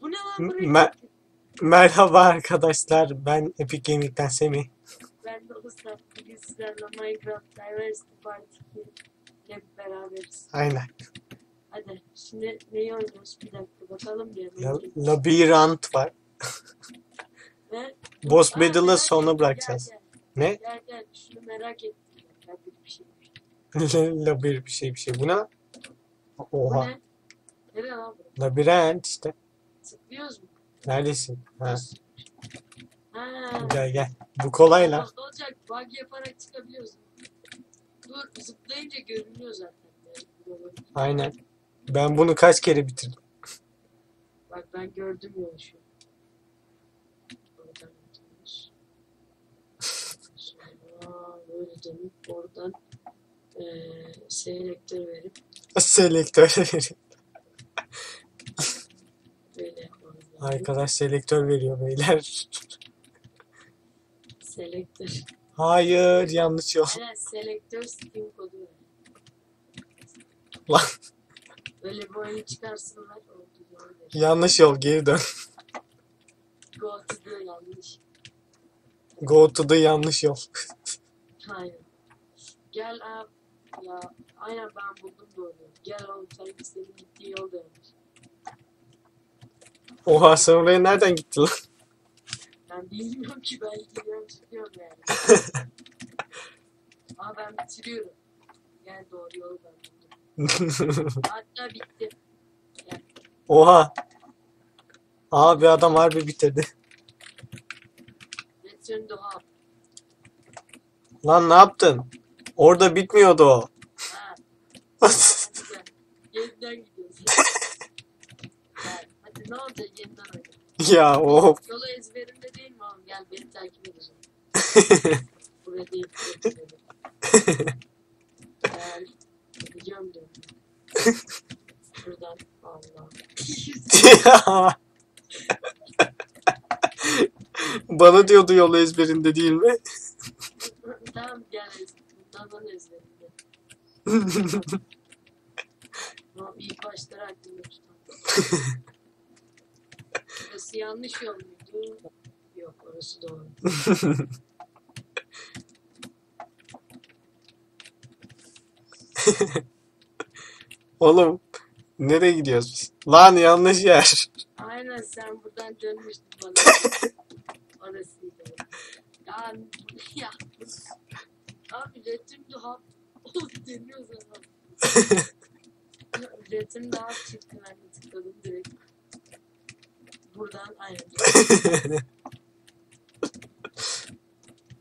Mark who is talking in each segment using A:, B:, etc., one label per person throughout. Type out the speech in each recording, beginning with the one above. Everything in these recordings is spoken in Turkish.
A: Bu ne lan buraya?
B: Me- Merhaba arkadaşlar. Ben Epic Gaming'den Semih.
A: Ben de Usta. Bugün sizlerle Minecraft Diversity Part 2 ile beraberiz.
B: Aynen.
A: Hadi şimdi neyi oynuyoruz? Bir dakika bakalım bir.
B: La-
A: hemen.
B: labirent var.
A: Ve
B: Boss
A: Aa,
B: Battle'ı
A: merak
B: sona
A: ettim,
B: bırakacağız.
A: Gel,
B: Ne?
A: gel, gel. Şunu merak ettim. Ya bir şeymiş.
B: Labir bir şey bir şey. Bu ne?
A: Bu
B: Oha.
A: ne? Nereye lan bu?
B: Labirent işte.
A: Tıklıyoruz mu?
B: Neredesin? Ha,
A: Ha.
B: gel gel. Bu kolay lan.
A: Bak, olacak. Bug yaparak çıkabiliyoruz. Dur zıplayınca görünüyor zaten.
B: Aynen. Ben bunu kaç kere bitirdim?
A: Bak ben gördüm yolu şu. an. Oradan gidiyoruz. Sonra böyle dönüp oradan eee selektör verip
B: Selektör verin.
A: böyle yapmamız lazım.
B: Arkadaş selektör veriyor beyler.
A: Selektör.
B: Hayır yanlış yol.
A: Evet selektör Steam kodu ver.
B: Lan
A: Böyle bir oyun çıkarsınlar. Oldu doğru
B: yanlış yol geri dön.
A: Go to the yanlış.
B: Go to the yanlış yol.
A: Aynen. Gel abi. Ya aynen ben buldum doğru. Gel oğlum sanki senin gittiği yol yanlış.
B: Oha sen oraya nereden gittin lan?
A: Ben bilmiyorum ki ben gidiyorum çıkıyorum yani. Ama ben bitiriyorum. Gel doğru yolu ben buldum. Hatta bitti.
B: Oha. Abi adam harbi bitirdi.
A: Return to hub.
B: Lan ne yaptın? Orada bitmiyordu o.
A: Yeniden gidiyoruz. Gel. Hadi ne olacak yeniden oynayalım.
B: ya o.
A: Yolu ezberimde değil mi oğlum? Gel beni takip edeceğim. Buraya değil. Gel. Biliyorum diyorum. Şuradan. Allah.
B: Bana diyordu yol ezberinde değil mi?
A: Tamam gel. Bundan sonra ezberimde. Ama ilk başları aklımda tutam. Burası yanlış yol muydu? Yok orası doğru.
B: Oğlum nereye gidiyoruz biz? Lan yanlış yer.
A: Aynen sen buradan dönmüştün bana. Orasıydı. Ya, ya. Abi retim daha deniyor zaman. retim daha çıktı ben de tıkladım direkt. Buradan aynen.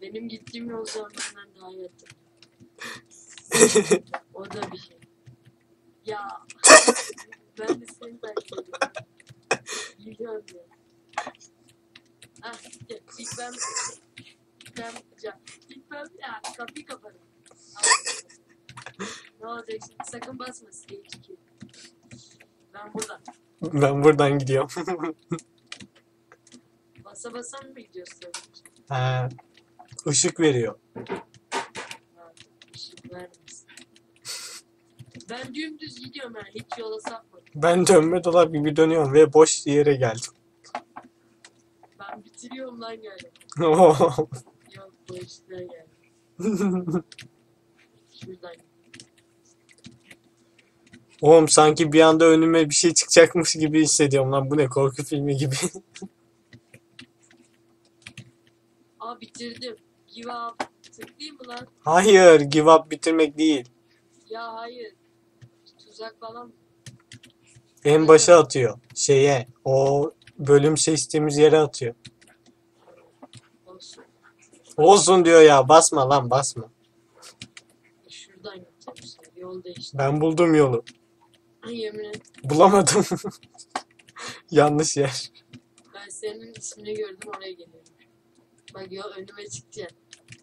A: Benim gittiğim yol zamanından daha yakın. O da bir şey. Ya ben de seni takip ediyorum. Biliyorum ya. Ah ilk ben ilk ben ya ilk ben ya kapıyı kaparım. Ne olacak şimdi sakın basma stage 2. Ben buradan.
B: Ben buradan gidiyorum.
A: Basa basa mı gidiyoruz tabii?
B: ha, ışık veriyor.
A: Ha, ışık vermesin. Ben dümdüz gidiyorum yani hiç yola sapmadım.
B: Ben dönme dolap gibi dönüyorum ve boş yere geldim.
A: Ben bitiriyorum lan yani. İşler yani. Şuradan
B: Oğlum sanki bir anda önüme bir şey çıkacakmış gibi hissediyorum lan. Bu ne korku filmi gibi.
A: Aa bitirdim. Give up. Tıklayayım mı lan?
B: Hayır, give up bitirmek değil.
A: Ya hayır. Tuzak falan?
B: En başa atıyor. Şeye, o bölüm seçtiğimiz yere atıyor.
A: Olsun.
B: Diyor ya, basma lan basma.
A: Şuradan. Yol değişti.
B: Ben buldum yolu.
A: Ay yemin et.
B: Bulamadım. Yanlış yer.
A: Ben senin ismini gördüm oraya geliyorum. Bak yol önüme çıkacak.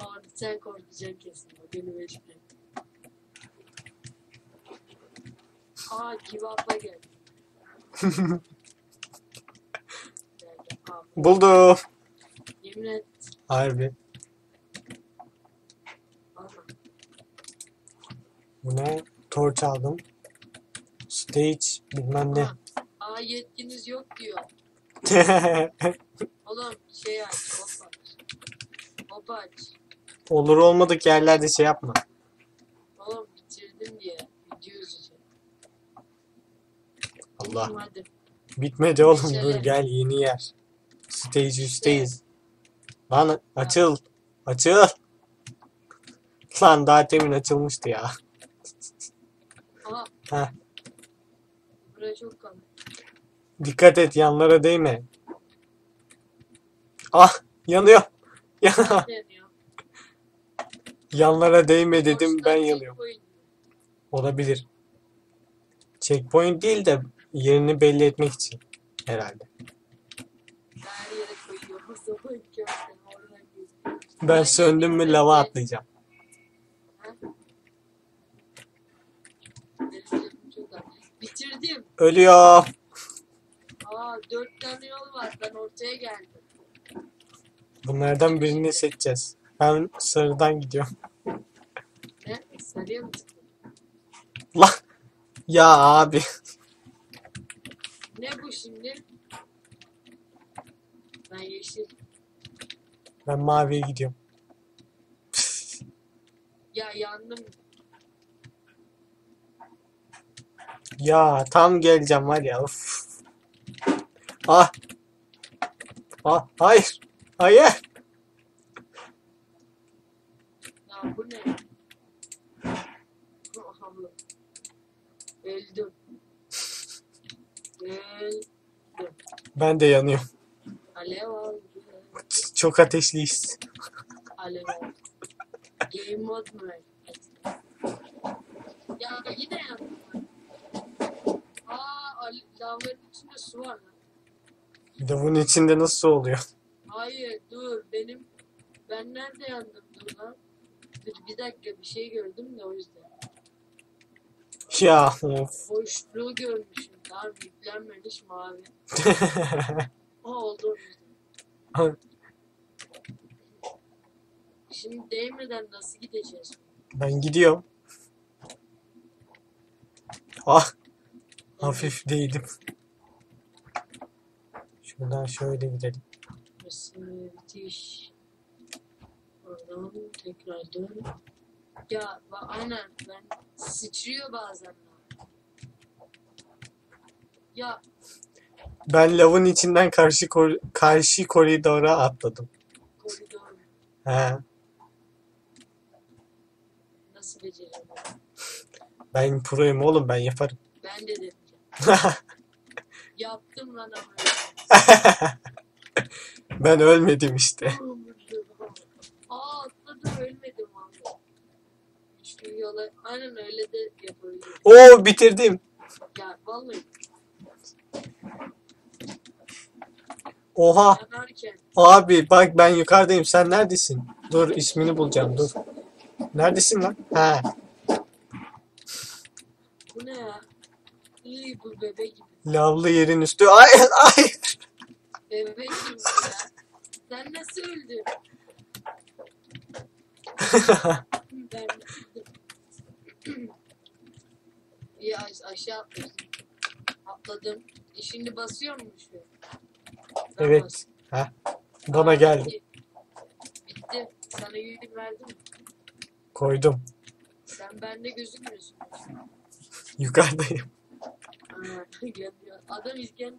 A: Orada sen korkacaksın kesin. Bak önüme çıkacak. Aa give up'a geldi.
B: Buldum.
A: yemin et.
B: Harbi. Bu ne? Torch aldım. Stage bilmem ne.
A: Aa yetkiniz yok diyor. Oğlum şey aç. Hop aç. Hop aç.
B: Olur olmadık yerlerde şey yapma.
A: Oğlum bitirdim diye. Video izleyeceğim.
B: Allah.
A: Hadi.
B: Bitmedi oğlum dur
A: Geçelim.
B: gel yeni yer. Stage 3'teyiz. Lan açıl. Açıl. Lan daha temin açılmıştı ya. Heh.
A: Buraya çok kalın.
B: Dikkat et yanlara değme. Ah yanıyor. Yanlara değme dedim ben yanıyorum. Olabilir. Checkpoint değil de yerini belli etmek için herhalde. Ben söndüm mü lava atlayacağım.
A: Benim canım çok az. Bitirdim.
B: Ölüyor.
A: Aa dört tane yol var. Ben ortaya geldim.
B: Bunlardan birini seçeceğiz. Ben sarıdan gidiyorum.
A: Ne? Sarıya mı tıkladın?
B: Lan. Ya abi.
A: Ne bu şimdi? Ben yeşil.
B: Ben maviye gidiyorum.
A: Ya yandım.
B: Ya tam geleceğim var ya. Of. Ah. Ah hayır. Hayır.
A: Ya bu ne? Allah. Öldüm. Öldüm.
B: Ben de yanıyorum.
A: Alev aldı.
B: Çok ateşliyiz.
A: Alev aldı. Game mode mu? Ya yine yandım. Lavların içinde su var lan.
B: Lavın içinde nasıl oluyor?
A: Hayır dur benim ben nerede yandım dur lan. Dur bir dakika bir şey gördüm de o yüzden.
B: Ya of.
A: Boşluğu görmüşüm. Tamam yüklenmemiş mavi. O oldu. Şimdi değmeden nasıl gideceğiz?
B: Ben gidiyorum. Ah. Hafif değdim. Şuradan şöyle gidelim.
A: Burası bitiş. Oradan tekrar dön. Ya aynen ben sıçrıyor bazen. Ya
B: Ben lavın içinden karşı kor- karşı koridora atladım.
A: koridor
B: He.
A: nasıl becereceğim?
B: Ben proyum oğlum ben yaparım.
A: Ben de deneyeceğim. Yaptım lan ama.
B: Ben ölmedim işte.
A: Aa atladım ölmedim valla. Üçlü yola aynen öyle de yapabilirim.
B: Oo bitirdim.
A: Ya vallahi
B: Oha
A: yanarken
B: abi bak ben yukarıdayım. Sen neredesin? Dur ismini bulacağım dur. Neredesin lan? He.
A: bu ne ya? İyi bu bebek gibi.
B: Lavlı yerin üstü. Ay ay.
A: Bebek gibi ya. Sen nasıl öldün? ben bitirdim. İyi aş- aşağı atladım. Atladım. E şimdi basıyor mu şu? Ben
B: Evet. Heh. Bana
A: Aa,
B: geldi.
A: bitti. Bitti. Sana yük verdim.
B: Koydum.
A: Sen bende gözükmüyorsun.
B: Yukarıdayım.
A: Adam izgen.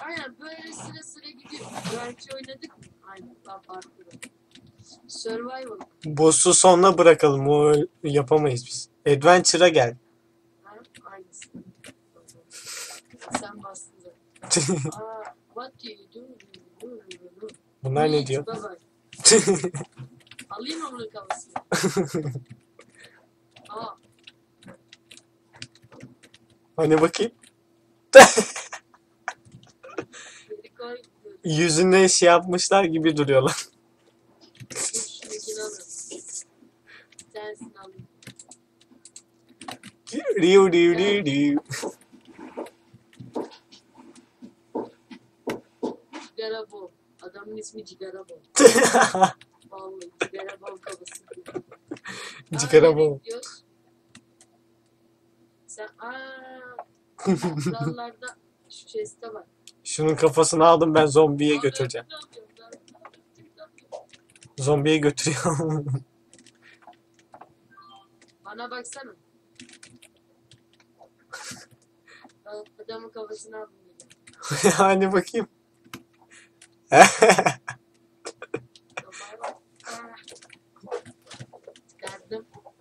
A: Aynen böyle sıra sıra gidiyor. Gerçi oynadık mı? Aynen. Daha farklı. Survival.
B: Boss'u sonuna bırakalım. O yapamayız biz. Adventure'a gel.
A: Ha? Aynısı. Sen bastın zaten. Aa, what do you do?
B: Bunlar ne diyor?
A: Bye bye. Alayım mı bunun kafasını? Aa,
B: Hani bakayım. Yüzüne şey yapmışlar gibi duruyorlar. Riu riu riu riu.
A: Cigarabo. Adamın ismi Cigarabo. Vallahi Cigarabo kafası. Cigarabo.
B: Sen
A: aa Krallarda şu chest'e bak.
B: Şunun kafasını aldım ben zombiye götüreceğim. Zombiye götürüyorum.
A: Bana baksana. Adamın kafasını aldım.
B: hani bakayım.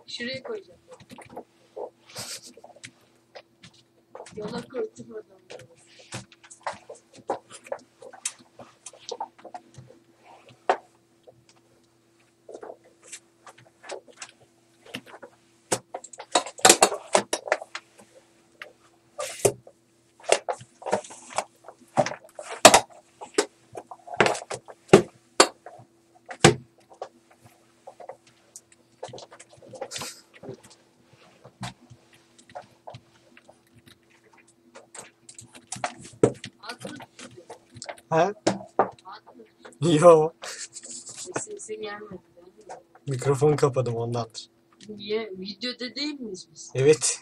A: Şuraya koyacağım. Yola koydum adamları. At mı düşürdün?
B: Ha?
A: Düşürdün?
B: Yo.
A: Sesin gelmedi.
B: Mikrofonu kapadım ondandır.
A: Niye? Videoda değil miyiz biz?
B: Evet.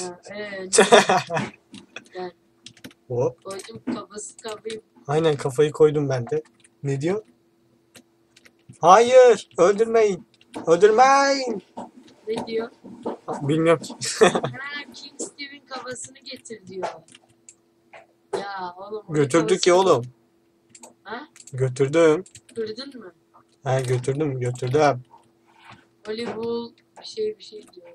A: Ya, ee, gel.
B: Hop.
A: Koydum kafası kafayı.
B: Aynen kafayı koydum ben de. Ne diyor? Hayır, öldürmeyin. Öldürmeyin.
A: Ne diyor?
B: Bilmiyorum
A: ha, King Steve'in kafasını getir diyor. Ya oğlum.
B: Götürdük ya oğlum.
A: Ha?
B: Götürdüm.
A: Kırdın mı?
B: Ha götürdüm, götürdüm.
A: Volleyball bir şey bir şey diyor.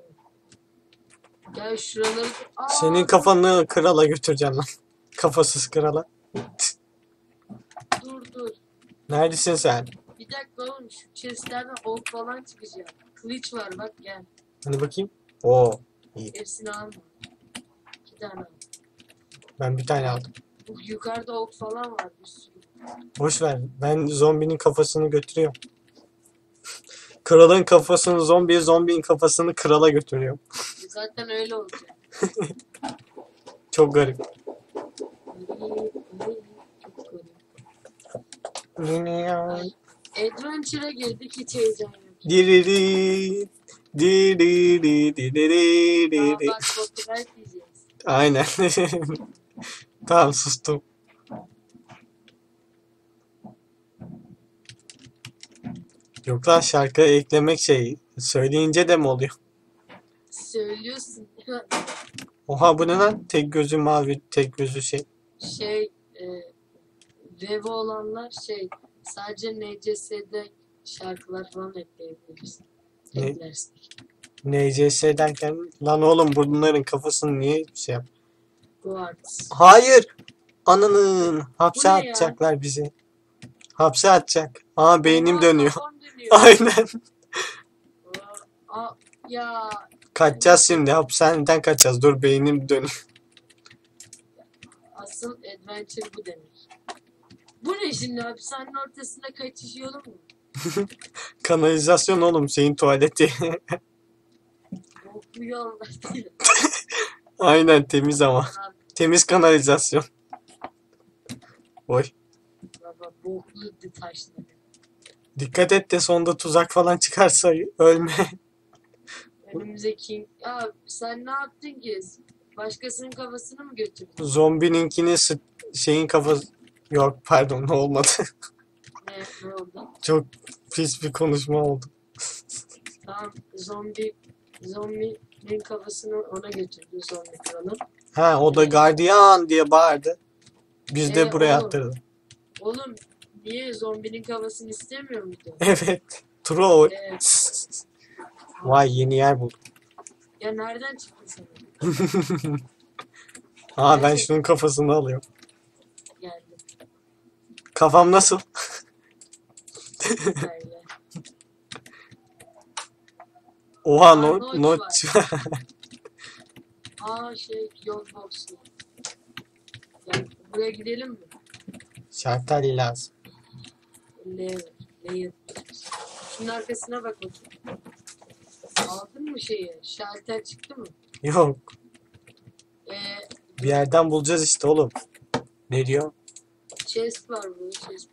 A: Gel şuraları... Aa,
B: Senin kafanı krala götüreceğim lan. Kafasız krala.
A: Dur dur.
B: Neredesin sen?
A: Bir dakika oğlum şu chestlerden ok falan çıkacak. Kılıç var bak gel.
B: Hani bakayım. Oo, iyi.
A: Hepsini alma. İki tane al.
B: Ben bir tane aldım.
A: Bu yukarıda ok falan var bir sürü.
B: Boş ver. Ben zombinin kafasını götürüyorum. Kralın kafasını zombiye, zombinin kafasını krala götürüyorum.
A: E Zaten öyle olacak.
B: Çok garip.
A: Adventure'a girdik hiç heyecan yok.
B: Diriri, diriri, diriri, diriri. Aynen. tamam sustum. Yok lan şarkı eklemek şey söyleyince de mi oluyor?
A: Söylüyorsun.
B: Oha bu ne lan? Tek gözü mavi, tek gözü şey.
A: şey e, Revo olanlar şey sadece NCS'de şarkılar falan ekleyebiliriz.
B: Ne?
A: Eklersin.
B: NCS derken lan oğlum bunların kafasını niye şey yap?
A: Go artist.
B: Hayır. Ananın hapse
A: Bu ne ya?
B: atacaklar bizi. Hapse atacak. Aa beynim
A: Aa,
B: dönüyor.
A: kafam dönüyor.
B: Aynen.
A: Aa, ya
B: Kaçacağız şimdi. Hapishaneden kaçacağız. Dur beynim dönüyor.
A: asıl adventure bu demek. Bu ne şimdi hapishanenin ortasında kaçış yolu mu?
B: Kanalizasyon oğlum şeyin tuvaleti.
A: Boklu yollar değil.
B: Aynen temiz ama.
A: Abi,
B: Temiz kanalizasyon. Oy.
A: Baba.
B: Dikkat et de sonunda tuzak falan çıkarsa ölme.
A: Önümüze King... Ya sen ne yaptın ki? Başkasının kafasını mı götürdün?
B: Zombininkini sı- şeyin kafası... Yok pardon olmadı.
A: Ne, ne oldu?
B: Çok pis bir konuşma oldu.
A: Tamam zombi zombinin kafasını ona götürdü zombi kralı.
B: Ha o da gardiyan diye bağırdı. Biz de
A: Ee,
B: buraya
A: oğlum.
B: attırdı.
A: Oğlum niye zombinin kafasını istemiyor muydu?
B: Evet. Troll.
A: Ee,
B: Vay yeni yer buldum.
A: ya nereden çıktı sen?
B: Aa ben şunun kafasını alıyorum.
A: Geldi.
B: Kafam nasıl? Oha
A: Aa,
B: no,
A: notch
B: not.
A: Aa şey yol boxu. Ya buraya gidelim mi?
B: Şartlar lazım.
A: Layer. Layer. Şunun arkasına bak bakayım. Aldın mı şeyi? Şalter çıktı mı?
B: Yok.
A: Ee,
B: Bir yerden bulacağız işte oğlum. Ne diyor?
A: chest var burada chest.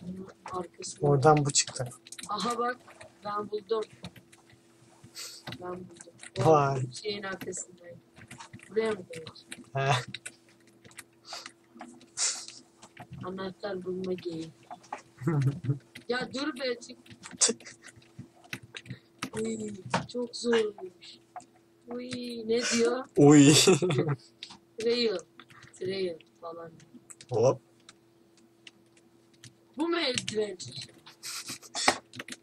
A: Şunun arkasında.
B: Oradan bu çıktı.
A: Aha bak ben buldum. Ben buldum. O
B: Vay.
A: şeyin arkasındayım. Buraya mı koyuyorsun?
B: He.
A: Anahtar bulma geyiği. ya dur be çık. Uy, çok zormuş. Uy, ne diyor?
B: Uy.
A: Trail. Trail falan.
B: Hop.
A: Bu mu adventure?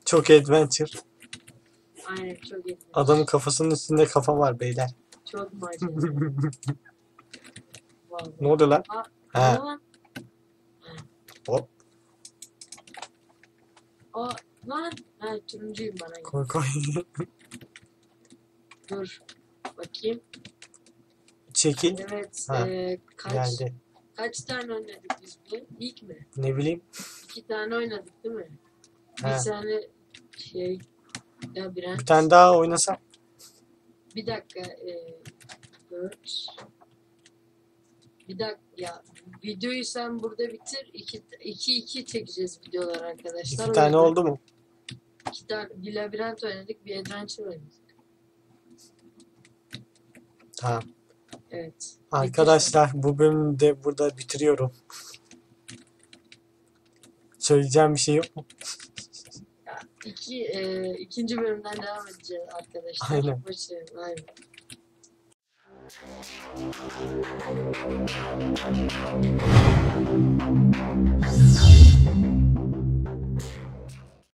B: Çok adventure.
A: Aynen çok adventure.
B: Adamın kafasının üstünde kafa var beyler.
A: Çok macera.
B: Ne oldu lan?
A: Aa, lan?
B: Hop.
A: Aa, lan. Ha, turuncuyum bana.
B: Koy koy.
A: Dur. Bakayım.
B: Çekil.
A: Evet.
B: Ha,
A: eee, kaç,
B: Geldi.
A: kaç tane oynadık biz bu? İlk mi?
B: Ne bileyim.
A: İki tane oynadık değil mi?
B: He.
A: Bir tane şey labirent.
B: Bir tane daha oynasam.
A: Bir dakika. eee dört. Bir dakika ya. Videoyu sen burada bitir. İki, iki, iki çekeceğiz videolar arkadaşlar.
B: İki tane oldu mu?
A: İki tane bir labirent oynadık. Bir adventure oynadık.
B: Tamam.
A: Evet.
B: Arkadaşlar bu bölümü de burada bitiriyorum. Söyleyeceğim bir şey yok mu?
A: İki, eee, ikinci bölümden devam edeceğiz arkadaşlar.
B: Aynen.
A: Hoşçakalın. Aynen.